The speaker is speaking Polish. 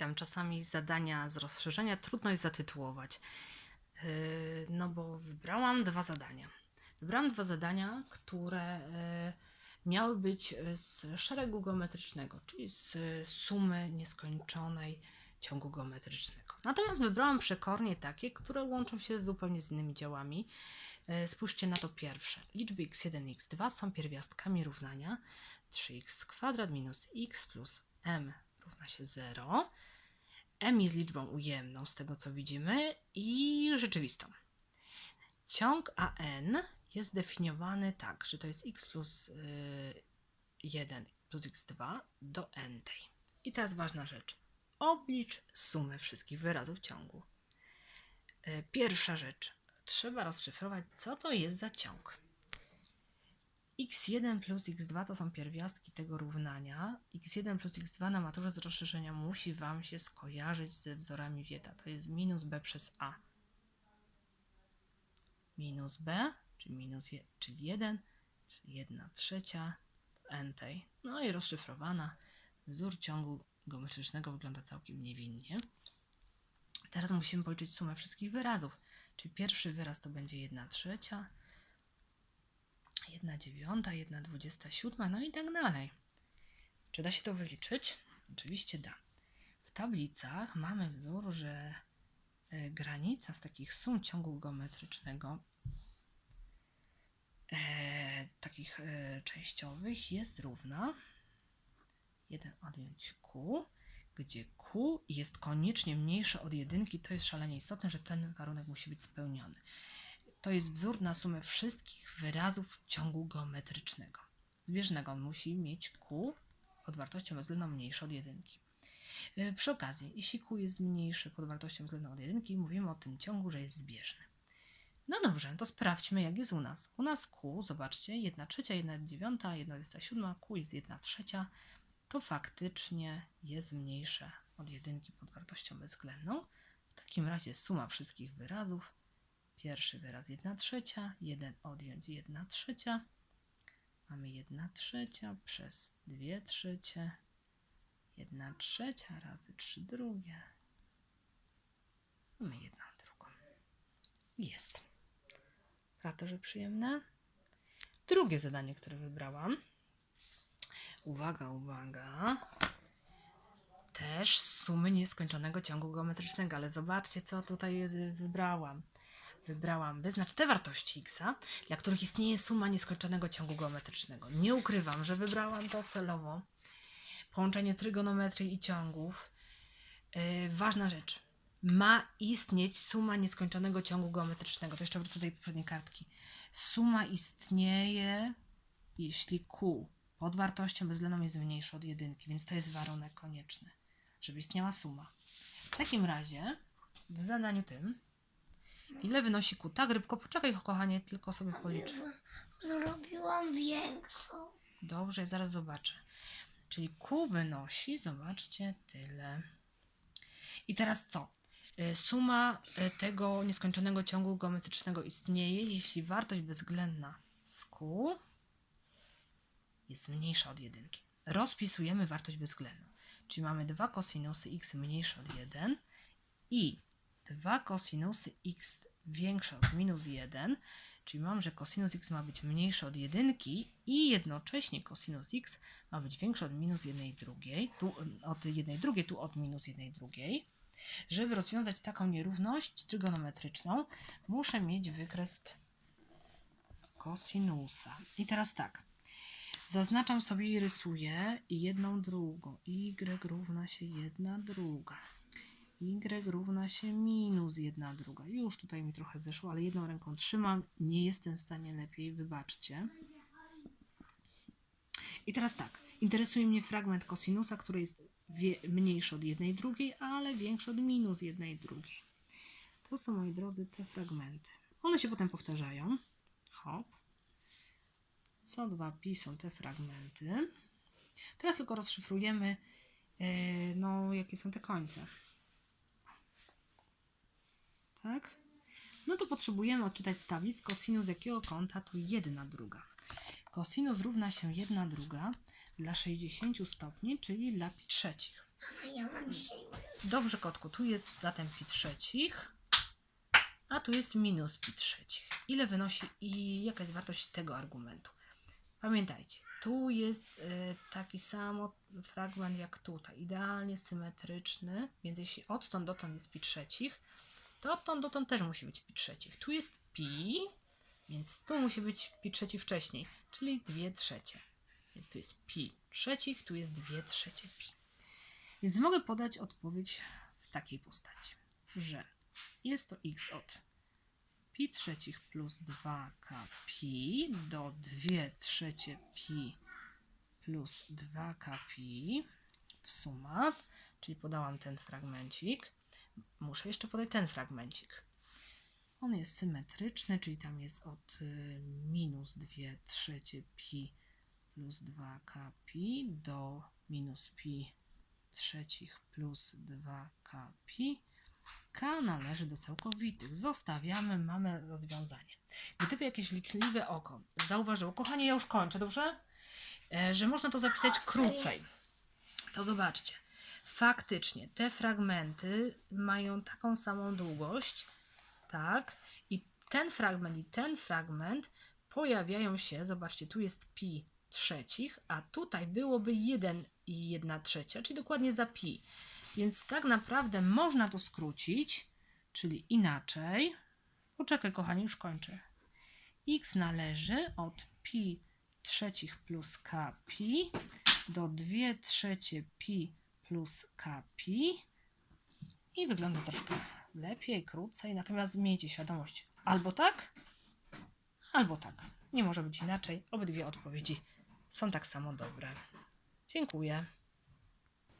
tam czasami zadania z rozszerzenia trudno jest zatytułować. Yy, No bo wybrałam dwa zadania. Wybrałam dwa zadania, które yy, miały być yy, z szeregu geometrycznego, czyli z sumy nieskończonej ciągu geometrycznego. Natomiast wybrałam przekornie takie, które łączą się zupełnie z innymi działami. Spójrzcie na to pierwsze. Liczby x1 i x2 są pierwiastkami równania 3x kwadrat minus x plus m równa się 0. m jest liczbą ujemną z tego co widzimy i rzeczywistą. Ciąg AN jest definiowany tak, że to jest x plus y, 1 plus x2 do n tej. I teraz ważna rzecz. Oblicz sumę wszystkich wyrazów ciągu. Y, Pierwsza rzecz. Trzeba rozszyfrować, co to jest za ciąg. X1 plus x2 to są pierwiastki tego równania. x1 plus x2 na maturze z rozszerzenia musi Wam się skojarzyć ze wzorami Wieta. To jest minus b przez a. Minus b, czyli, minus je, czyli 1, czyli 1 trzecia n tej. No i rozszyfrowana. Wzór ciągu geometrycznego wygląda całkiem niewinnie. Teraz musimy policzyć sumę wszystkich wyrazów. Czyli pierwszy wyraz to będzie 1 trzecia, 1 dziewiąta, 1 dwudziesta siódma, no i tak dalej. Czy da się to wyliczyć? Oczywiście da. W tablicach mamy wzór, że e, granica z takich sum ciągu geometrycznego, e, takich e, częściowych, jest równa 1 odjąć q, gdzie q jest koniecznie mniejsze od jedynki. To jest szalenie istotne, że ten warunek musi być spełniony. To jest wzór na sumę wszystkich wyrazów ciągu geometrycznego. Zbieżnego on musi mieć q pod wartością bezwzględną mniejszą od jedynki. Yy, Przy okazji, jeśli q jest mniejsze pod wartością względną od jedynki, mówimy o tym ciągu, że jest zbieżny. No dobrze, to sprawdźmy, jak jest u nas. U nas q, zobaczcie, 1 trzecia, 1 dziewiąta, 1 27, q jest 1 trzecia, to faktycznie jest mniejsze od jedynki pod wartością bezwzględną. W takim razie suma wszystkich wyrazów. Pierwszy wyraz 1 trzecia, 1 odjąć 1 trzecia. Mamy 1 trzecia przez 2 trzecie. 1 trzecia razy 3 drugie. Mamy 1 drugą. Jest. Prawda, że przyjemne? Drugie zadanie, które wybrałam. Uwaga, uwaga. Też sumy nieskończonego ciągu geometrycznego, ale zobaczcie, co tutaj y, wybrałam. Wybrałam wyznacz te wartości x, dla których istnieje suma nieskończonego ciągu geometrycznego. Nie ukrywam, że wybrałam to celowo. Połączenie trygonometrii i ciągów. Yy, ważna rzecz. Ma istnieć suma nieskończonego ciągu geometrycznego. To jeszcze wrócę do tej poprzedniej kartki. Suma istnieje, jeśli q pod wartością bezwzględną jest mniejsza od jedynki, więc to jest warunek konieczny, żeby istniała suma. W takim razie w zadaniu tym ile wynosi q? Tak, rybko, poczekaj kochanie, tylko sobie policzę. Zrobiłam większą. Dobrze, zaraz zobaczę. Czyli Q wynosi, zobaczcie, tyle. I teraz co? Y, Suma y, tego nieskończonego ciągu geometrycznego istnieje, jeśli wartość bezwzględna z Q jest mniejsza od jedynki. Rozpisujemy wartość bezwzględną. Czyli mamy 2 kosinusy x mniejsze od 1 i 2 kosinusy x większe od minus 1, czyli mam, że cosinus x ma być mniejszy od jedynki i jednocześnie cosinus x ma być większy od minus 1 drugiej, tu od 1 drugiej, tu od minus 1 drugiej. Żeby rozwiązać taką nierówność trygonometryczną, muszę mieć wykres kosinusa. I teraz tak. Zaznaczam sobie i rysuję jedną drugą. y równa się jedna druga. Y równa się minus jedna druga. Już tutaj mi trochę zeszło, ale jedną ręką trzymam. Nie jestem w stanie lepiej, wybaczcie. I teraz tak. Interesuje mnie fragment kosinusa, który jest mniejszy od jednej drugiej, ale większy od minus jednej drugiej. To są, moi drodzy, te fragmenty. One się potem powtarzają. Hop. Co dwa pi są te fragmenty. Teraz tylko rozszyfrujemy, e, no, jakie są te końce. Tak? No to potrzebujemy odczytać z tablic kosinus jakiego kąta to jedna druga. Kosinus równa się jedna druga dla 60 stopni, czyli dla pi trzecich. Dobrze, kotku, tu jest zatem pi trzecich, a tu jest minus pi trzecich. Ile wynosi i jaka jest wartość tego argumentu? Pamiętajcie, tu jest y, taki sam fragment jak tutaj, idealnie symetryczny, więc jeśli odtąd dotąd jest pi trzecich, to odtąd dotąd też musi być pi trzecich. Tu jest pi, więc tu musi być pi trzecich wcześniej, czyli 2 trzecie. Więc tu jest pi trzecich, tu jest 2 trzecie pi. Więc mogę podać odpowiedź w takiej postaci, że jest to x od pi trzecich plus 2k pi do 2 trzecie pi plus 2k pi w suma, czyli podałam ten fragmencik. Muszę jeszcze podać ten fragmencik. On jest symetryczny, czyli tam jest od y, minus 2 trzecie pi plus 2k pi do minus pi trzecich plus 2k pi. K należy do całkowitych. Zostawiamy, mamy rozwiązanie. Gdyby jakieś wnikliwe oko zauważyło, kochanie, ja już kończę, dobrze? E, że można to zapisać krócej. To zobaczcie. Faktycznie te fragmenty mają taką samą długość, tak? I ten fragment i ten fragment pojawiają się, zobaczcie, tu jest pi trzecich, a tutaj byłoby 1 i 1 trzecia, czyli dokładnie za pi. Więc tak naprawdę można to skrócić, czyli inaczej. Poczekaj, kochani, już kończę. x należy od pi trzecich plus k pi do 2 trzecie pi plus k pi i wygląda troszkę lepiej, krócej, natomiast miejcie świadomość, albo tak, albo tak. Nie może być inaczej. Obydwie odpowiedzi są tak samo dobre. Dziękuję.